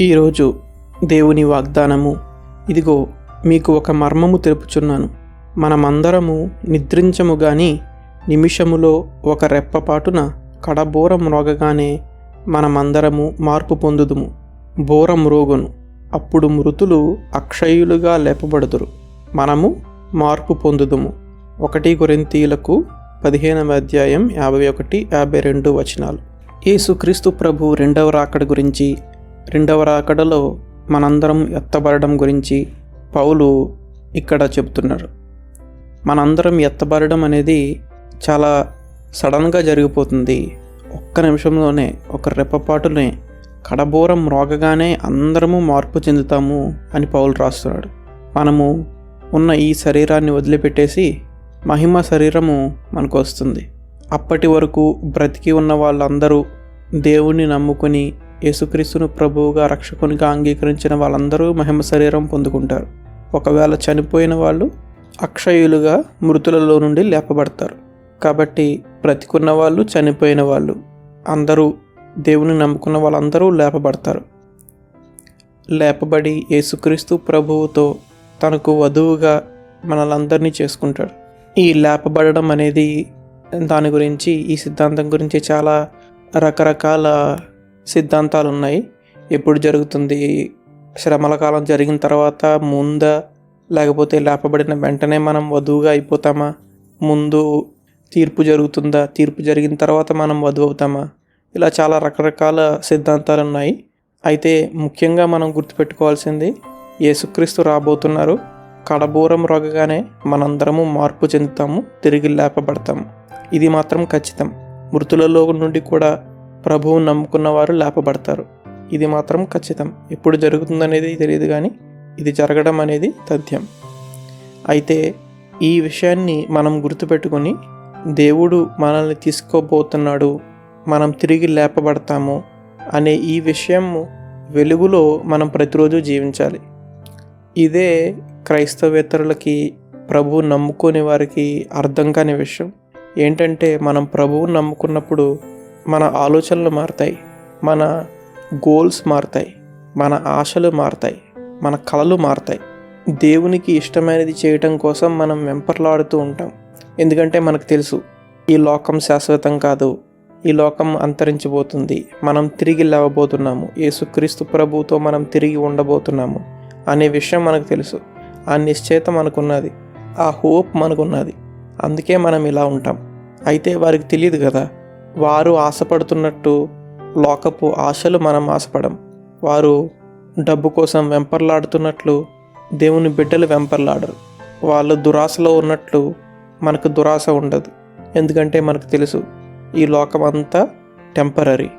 ఈరోజు దేవుని వాగ్దానము. ఇదిగో మీకు ఒక మర్మము తెలుపుచున్నాను. మనమందరము నిద్రించము గాని నిమిషములో ఒక రెప్పపాటున కడబోర మ్రోగగానే మనమందరము మార్పు పొందుదుము. బోర మ్రోగును అప్పుడు మృతులు అక్షయులుగా లేపబడుదురు. మనము మార్పు పొందుదుము. ఒకటి కొరింతీలకు పదిహేనవ అధ్యాయం యాభై ఒకటి యాభై రెండు వచనాలు. యేసుక్రీస్తు ప్రభు రెండవ రాకడ గురించి రెండవ రాకడలో మనందరం ఎత్తబడడం గురించి పౌలు ఇక్కడ చెబుతున్నారు మనందరం ఎత్తబడడం అనేది చాలా సడన్గా జరిగిపోతుంది. ఒక్క నిమిషంలోనే ఒక రెప్పపాటునే కడబోరం రోగగానే అందరము మార్పు చెందుతాము అని పౌలు రాస్తున్నాడు. మనము ఉన్న ఈ శరీరాన్ని వదిలిపెట్టేసి మహిమ శరీరము మనకు వస్తుంది. అప్పటి వరకు బ్రతికి ఉన్న వాళ్ళందరూ దేవుణ్ణి నమ్ముకొని యేసుక్రీస్తును ప్రభువుగా రక్షకునిగా అంగీకరించిన వాళ్ళందరూ మహిమ శరీరం పొందుకుంటారు. ఒకవేళ చనిపోయిన వాళ్ళు అక్షయులుగా మృతులలో నుండి లేపబడతారు. కాబట్టి బ్రతికున్న వాళ్ళు చనిపోయిన వాళ్ళు అందరూ దేవుని నమ్ముకున్న వాళ్ళందరూ లేపబడతారు. లేపబడి యేసుక్రీస్తు ప్రభువుతో తనకు వధువుగా మనలందరినీ చేసుకుంటాడు. ఈ లేపబడడం అనేది దాని గురించి ఈ సిద్ధాంతం గురించి చాలా రకరకాల సిద్ధాంతాలు ఉన్నాయి ఎప్పుడు జరుగుతుంది? శ్రమల కాలం జరిగిన తర్వాత ముందా లేకపోతే లేపబడిన వెంటనే మనం వధువుగా అయిపోతామా? ముందు తీర్పు జరుగుతుందా? తీర్పు జరిగిన తర్వాత మనం వధువు అవుతామా? ఇలా చాలా రకరకాల సిద్ధాంతాలు ఉన్నాయి అయితే ముఖ్యంగా మనం గుర్తుపెట్టుకోవాల్సింది యేసుక్రీస్తు రాబోతున్నారు. కడబూరం రొగగానే మనందరము మార్పు చెందుతాము తిరిగి లేపబడతాము. ఇది మాత్రం ఖచ్చితం. మృతులలో నుండి కూడా ప్రభువు నమ్ముకున్న వారు లేపబడతారు. ఇది మాత్రం ఖచ్చితం. ఎప్పుడు జరుగుతుందనేది తెలియదు కానీ ఇది జరగడం అనేది తథ్యం. అయితే ఈ విషయాన్ని మనం గుర్తుపెట్టుకొని దేవుడు మనల్ని తీసుకోబోతున్నాడు మనం తిరిగి లేపబడతాము అనే ఈ విషయం వెలుగులో మనం ప్రతిరోజు జీవించాలి. ఇదే క్రైస్తవేతరులకి ప్రభు నమ్ముకునే వారికి అర్థం కాని విషయం. ఏంటంటే మనం ప్రభువు నమ్ముకున్నప్పుడు మన ఆలోచనలు మారుతాయి మన గోల్స్ మారుతాయి మన ఆశలు మారుతాయి మన కళలు మారుతాయి. దేవునికి ఇష్టమైనది చేయటం కోసం మనం వెంపర్లాడుతూ ఉంటాం. ఎందుకంటే మనకు తెలుసు ఈ లోకం శాశ్వతం కాదు ఈ లోకం అంతరించిపోతుంది మనం తిరిగి లేవబోతున్నాము యేసుక్రీస్తు ప్రభువుతో మనం తిరిగి ఉండబోతున్నాము అనే విషయం మనకు తెలుసు. ఆ నిశ్చయిత మనకున్నది ఆ హోప్ మనకున్నది. అందుకే మనం ఇలా ఉంటాం. అయితే వారికి తెలియదు కదా వారు ఆశపడుతున్నట్టు లోకపు ఆశలు మనం ఆశపడం. వారు డబ్బు కోసం వెంపర్లాడుతున్నట్లు దేవుని బిడ్డలు వెంపర్లాడరు. వాళ్ళు దురాశలో ఉన్నట్లు మనకు దురాశ ఉండదు. ఎందుకంటే మనకు తెలుసు ఈ లోకం అంతా టెంపరీ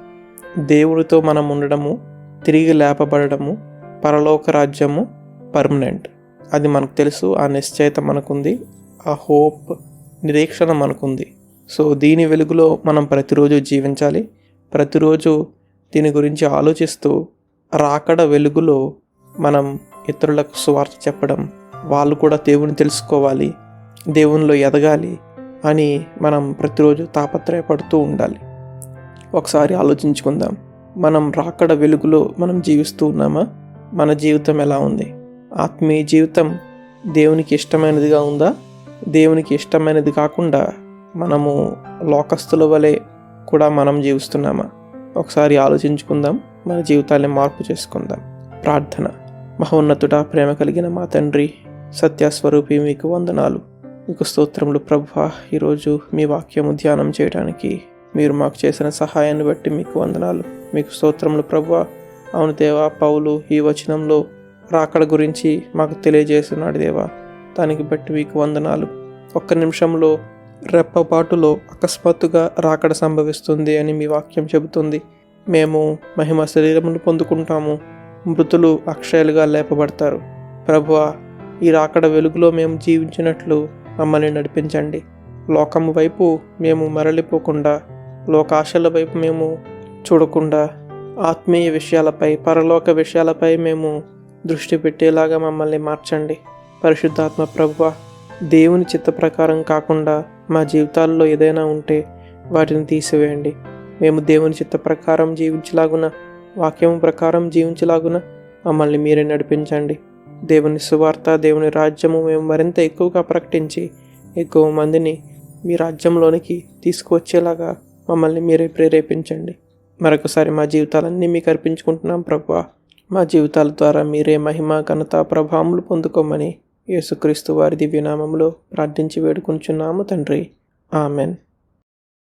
దేవుడితో మనం ఉండడము తిరిగి లేపబడము పరలోక రాజ్యము పర్మనెంట్ అది మనకు తెలుసు ఆ నిశ్చయిత మనకుంది ఆ హోప్ నిరీక్షణ మనకుంది. సో దీని వెలుగులో మనం ప్రతిరోజు జీవించాలి. ప్రతిరోజు దీని గురించి ఆలోచిస్తూ రాకడ వెలుగులో మనం ఇతరులకు సువార్త చెప్పడం వాళ్ళు కూడా దేవుని తెలుసుకోవాలి దేవునిలో ఎదగాలి అని మనం ప్రతిరోజు తాపత్రయపడుతూ ఉండాలి. ఒకసారి ఆలోచించుకుందాం. మనం రాకడ వెలుగులో మనం జీవిస్తూ ఉన్నామా? మన జీవితం ఎలా ఉంది? ఆత్మీయ జీవితం దేవునికి ఇష్టమైనదిగా ఉందా? దేవునికి ఇష్టమైనది కాకుండా మనము లోకస్తుల వలె కూడా మనం జీవిస్తున్నామా? ఒకసారి ఆలోచించుకుందాం మన జీవితాన్ని మార్పు చేసుకుందాం. ప్రార్థన. మహోన్నతుడ ప్రేమ కలిగిన మా తండ్రి సత్యస్వరూపి మీకు వందనాలు. మీకు స్తోత్రములు ప్రభా ఈరోజు మీ వాక్యము ధ్యానం చేయడానికి మీరు మాకు చేసిన సహాయాన్ని బట్టి మీకు వందనాలు. మీకు స్తోత్రములు ప్రభా అవును దేవా పౌలు ఈ వచనంలో రాకడ గురించి మాకు తెలియజేస్తున్నాడు దేవా. దానికి బట్టి మీకు వందనాలు. ఒక్క నిమిషంలో రెప్పపాటులో అకస్మాత్తుగా రాకడ సంభవిస్తుంది అని మీ వాక్యం చెబుతుంది. మేము మహిమ శరీరమును పొందుకుంటాము. మృతులు అక్షయాలుగా లేపబడతారు. ప్రభువా ఈ రాకడ వెలుగులో మేము జీవించినట్లు మమ్మల్ని నడిపించండి. లోకము వైపు మేము మరలిపోకుండా లోకాశల వైపు మేము చూడకుండా ఆత్మీయ విషయాలపై పరలోక విషయాలపై మేము దృష్టి పెట్టేలాగా మమ్మల్ని మార్చండి. పరిశుద్ధాత్మ ప్రభువ దేవుని చిత్త ప్రకారం కాకుండా మా జీవితాల్లో ఏదైనా ఉంటే వాటిని తీసివేయండి. మేము దేవుని చిత్త ప్రకారం జీవించలాగున వాక్యం ప్రకారం జీవించలాగున మమ్మల్ని మీరే నడిపించండి. దేవుని సువార్త దేవుని రాజ్యము మేము మరింత ఎక్కువగా ప్రకటించి ఎక్కువ మందిని మీ రాజ్యంలోనికి తీసుకువచ్చేలాగా మమ్మల్ని మీరే ప్రేరేపించండి. మరొకసారి మా జీవితాలన్నీ మీకు అర్పించుకుంటున్నాం ప్రభా. మా జీవితాల ద్వారా మీరే మహిమ ఘనత ప్రభావములు పొందుకోమని యేసుక్రీస్తు వారి దివ్యనామంలో ప్రార్థించి వేడుకుంటున్నాము తండ్రి. ఆమెన్.